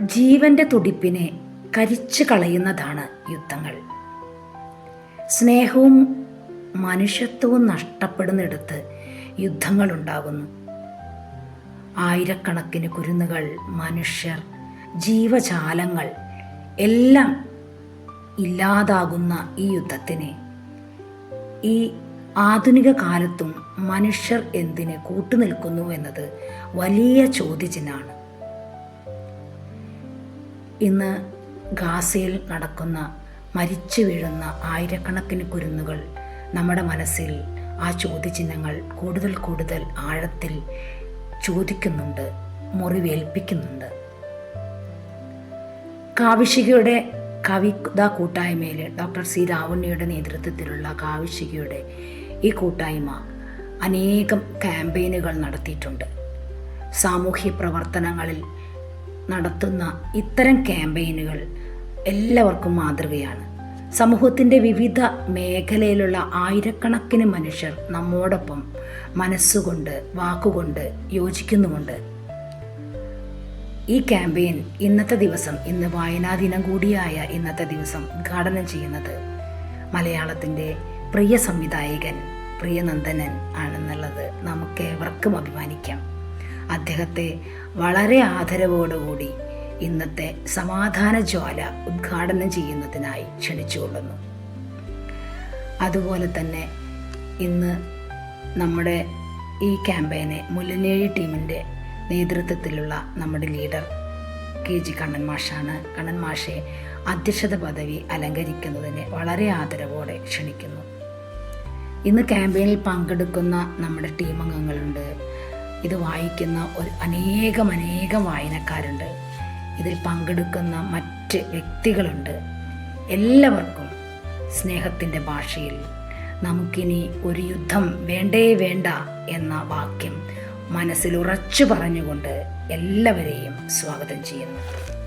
ജീവന്റെ തുടിപ്പിനെ കരിച്ചു കളയുന്നതാണ് യുദ്ധങ്ങൾ. സ്നേഹവും മനുഷ്യത്വവും നഷ്ടപ്പെടുന്നിടത്ത് യുദ്ധങ്ങൾ ഉണ്ടാകുന്നു ആയിരക്കണക്കിന് കുരുന്നുകൾ മനുഷ്യർ ജീവജാലങ്ങൾ എല്ലാം ഇല്ലാതാകുന്ന ഈ യുദ്ധത്തിന് ഈ ആധുനിക കാലത്തും മനുഷ്യർ എന്തിനെ കൂട്ടുനിൽക്കുന്നു എന്നത് വലിയ ചോദ്യചിഹ്നമാണ്. ഇന്ന് ഗാസയിൽ നടക്കുന്ന മരിച്ചു വീഴുന്ന ആയിരക്കണക്കിന് കുരുന്നുകൾ നമ്മുടെ മനസ്സിൽ ആ ചോദ്യചിഹ്നങ്ങൾ കൂടുതൽ കൂടുതൽ ആഴത്തിൽ ചോദിക്കുന്നുണ്ട് മുറിവേൽപ്പിക്കുന്നുണ്ട്. കാവിഷികയുടെ കവിതാ കൂട്ടായ്മയിൽ ഡോക്ടർ സി രാവുണ്ണിയുടെ നേതൃത്വത്തിലുള്ള കാവിഷികയുടെ ഈ കൂട്ടായ്മ അനേകം ക്യാമ്പയിനുകൾ നടത്തിയിട്ടുണ്ട്. സാമൂഹ്യ പ്രവർത്തനങ്ങളിൽ നടത്തുന്ന ഇത്തരം ക്യാമ്പയിനുകൾ എല്ലാവർക്കും മാതൃകയാണ്. സമൂഹത്തിന്റെ വിവിധ മേഖലയിലുള്ള ആയിരക്കണക്കിന് മനുഷ്യർ നമ്മോടൊപ്പം മനസ്സുകൊണ്ട് വാക്കുകൊണ്ട് യോജിക്കുന്നുമുണ്ട്. ഈ ക്യാമ്പയിൻ ഇന്നത്തെ ദിവസം ഇന്ന് വായനാ ദിനം കൂടിയായ ഇന്നത്തെ ദിവസം ഉദ്ഘാടനം ചെയ്യുന്നത് മലയാളത്തിന്റെ പ്രിയ സംവിധായകൻ പ്രിയനന്ദനൻ ആണെന്നുള്ളത് നമുക്കേവർക്കും അഭിമാനിക്കാം. അദ്ദേഹത്തെ വളരെ ആദരവോടുകൂടി ഇന്നത്തെ സമാധാന ജ്വാല ഉദ്ഘാടനം ചെയ്യുന്നതിനായി ക്ഷണിച്ചുകൊള്ളുന്നു അതുപോലെ തന്നെ ഇന്ന് നമ്മുടെ ഈ ക്യാമ്പയിനെ മുല്ലനേഴി ടീമിന്റെ നേതൃത്വത്തിലുള്ള നമ്മുടെ ലീഡർ കെ ജി കണ്ണൻ മാഷാണ്. കണ്ണൻ മാഷെ അധ്യക്ഷത പദവി അലങ്കരിക്കുന്നതിന് വളരെ ആദരവോടെ ക്ഷണിക്കുന്നു. ഇന്ന് ക്യാമ്പയിനിൽ പങ്കെടുക്കുന്ന നമ്മുടെ ടീം അംഗങ്ങളുണ്ട് ഇത് വായിക്കുന്ന ഒരു അനേകം അനേകം വായനക്കാരുണ്ട്. ഇതിൽ പങ്കെടുക്കുന്ന മറ്റ് വ്യക്തികളുണ്ട്. എല്ലാവർക്കും സ്നേഹത്തിന്റെ ഭാഷയിൽ നമുക്കിനി ഒരു യുദ്ധം വേണ്ടേ വേണ്ട എന്ന വാക്യം മനസ്സിൽ ഉറച്ചു പറഞ്ഞുകൊണ്ട് എല്ലാവരെയും സ്വാഗതം ചെയ്യുന്നു.